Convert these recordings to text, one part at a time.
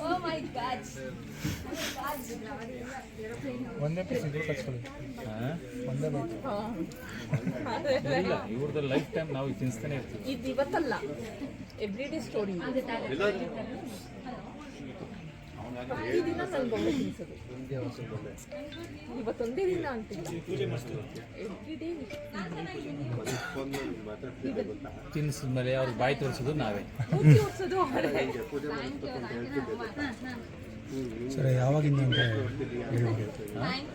Oh my god. ಒಂದೇ piece ಇದ್ರು ಕಚ್ಕೊಳ್ಳಿ ಒಂದೇ ಬೇಕು ಇಲ್ಲ ಇವ್ರದ್ದು ಲೈಫ್ ಟೈಮ್ ನಾವು ತಿನ್ಸ್ತಾನೆ ಇರ್ತೀವಿ. ಇದು ಇವತ್ತಲ್ಲ ಎವ್ರಿ ಡೇ ಸ್ಟೋರಿ ಪ್ರತಿದಿನ ತಿನ್ಸೋದು ಇವತ್ತೊಂದೇ ದಿನ ಅಂತಿಲ್ಲ. ಎವ್ರಿ ಡೇ ತಿನ್ಸಿದ್ಮೇಲೆ ಅವ್ರ ಬಾಯಿ ತೋರಿಸೋದು ನಾವೇ. ಮೂತಿ ಅವರೇ. ಸರ್ ಯಾವಾಗಿಂದ ಅಂತ ಹೇಳ್ಬಿಡಿ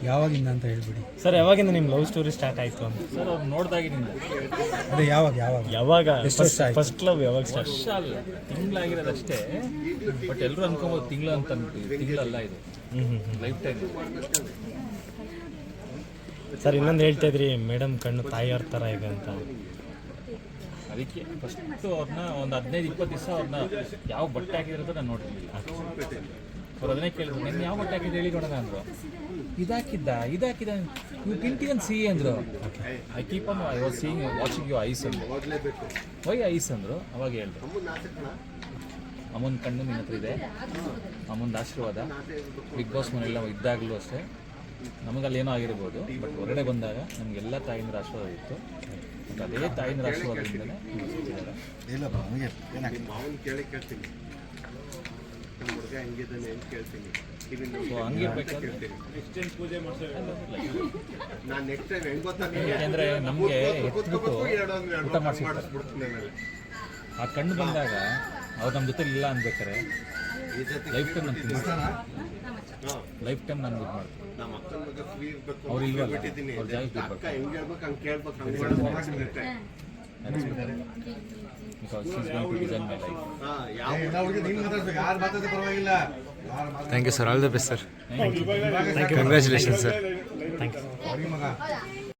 ಯಾವಾಗಿಂದ ಅಂತ ಹೇಳ್ಬಿಡಿ. ಸರ್ ಯಾವಾಗಿಂದ ನಿಮ್ಮ ಲವ್ ಸ್ಟೋರಿ ಸ್ಟಾರ್ಟ್ ಆಯ್ತು ಅಂತ? ಸರ್ ಅವ್ರು ನೋಡಿದಾಗಿನಿಂದ. ಅದೇ ಯಾವಾಗ ಯಾವಾಗ? ಯಾವಾಗ? ಎಷ್ಟು ವರ್ಷ ಆಯ್ತು? ಫಸ್ಟ್ ಲವ್ ಯಾವಾಗ ಸ್ಟಾರ್ಟ್ ವರ್ಷ ಅಲ್ಲ ತಿಂಗಳಾಗಿರೋದಷ್ಟೇ. ಬಟ್ ಎಲ್ಲರೂ ಅನ್ಕೊಬೋದು ತಿಂಗಳು ಅಂತ ಅನ್ಕೊತೀವಿ ತಿಂಗಳಲ್ಲ ಇದು. ಲೈಫ್ ಟೈಮ್ ಸರ್ ಇನ್ನೊಂದು ಹೇಳ್ತಾ ಇದ್ರಿ ಮೇಡಮ್ ಕಣ್ಣು ತಾಯಿಯವ್ರ ಥರ ಇದೆ ಅಂತ. ಅದಕ್ಕೆ ಫಸ್ಟ್ ಅವ್ರನ್ನ ಒಂದು ಹದಿನೈದು ಇಪ್ಪತ್ತು ದಿವಸ ಅವ್ರನ್ನ ಯಾವ ಬಟ್ಟೆ ಹಾಕಿದ್ರೆ ನಾನು ನೋಡಿರ್ಲಿಲ್ಲ ಅವ್ರು ಅದನ್ನೇ ಕೇಳಿದ್ರು. ನಿನ್ನೆ ಯಾವ ಬಟ್ಟೆ ಹಾಕಿದ್ರು ಹೇಳಿ ನೋಡೋಣ ಅಂದ್ರು. ಇದಾಕಿದ್ದ ಇದಾಕಿದ ನೀವು ಪಿಂಟಿಗನ್ ಸಿ ಅಂದ್ರು. I keep on I was seeing watching you eyes ಅಂದ್ರು. ವೈ ಐಸ್ ಅಂದ್ರು? ಅವಾಗ ಹೇಳಿದ್ರು ಅಮ್ಮನ ಕಣ್ಣು ನಿನ್ನ ಹತ್ರ ಇದೆ. ಅಮ್ಮನ ಆಶೀರ್ವಾದ. ಬಿಗ್ ಬಾಸ್ ಮನೆಲ್ಲ ನಾವು ಇದ್ದಾಗಲೂ ಅಷ್ಟೇ. ನಮಗಲ್ಲಿ ಏನೋ ಆಗಿರ್ಬೋದು. ಬಟ್ ಹೊರಗಡೆ ಬಂದಾಗ ನಮಗೆಲ್ಲ ತಾಯಿನ ಆಶೀರ್ವಾದ ಇತ್ತು. ಅದೇ ತಾಯಿನ ಆಶೀರ್ವಾದದಿಂದಲೇ ಕೇಳಿ ಕೇಳ್ತೀನಿ. ನಮ್ಮ ಹುಡುಗ ಹೆಂಗಿದ್ದಾನೆ ಅಂತ ಕೇಳ್ತೀನಿ. ನಾನು ನೆಕ್ಸ್ಟ್ ಟೈಮ್ ಹೆಂಗ್ ಗೊತ್ತಾ ಯಾಕೆಂದ್ರೆ ನಮಗೆ ಎತ್ಬಿಟ್ಟು ಊಟ ಮಾಡಿಸಿರ್ತಾರೆ. ಮಾಡಿಸ್ಬಿಡ್ತೀನಿ ಆಮೇಲೆ. ಆ ಕಣ್ಣು ಬಂದಾಗ ಅವ್ರು ನಮ್ಮ ಜೊತೆ ಇಲ್ಲ ಅನ್ಬೇಕಾರೆ ಈ ಲೈಫ್ ಟೈಮ್ ನಾನು ತಿನ್ನಿಸ್ತೀನಿ ಲೈಫ್ ಟೈಮ್ ನಾನು ಇದು ಮಾಡ್ತೀನಿ. ನಮ್ಮ ಅಕ್ಕನ ಮಗ ಫ್ರೀ ಇರ್ಬೇಕು. ಅವ್ರು ಇಲ್ವಲ್ಲ, ಬಿಟ್ಟಿದ್ದೀನಿ. ಅವ್ರ ಜಾಗಕ್ಕೆ ಅಕ್ಕ ಹೆಂಗ್ ಹೇಳ್ಬೇಕು ಹಂಗೆ ಕೇಳ್ಬೇಕು ಹಂಗೆ ಮಾಡ್ಬೇಕು ಬಿಕಾಸ್ ಈಸ್ ಯಾವ thank you sir all the best sir thank you congratulation sir thank you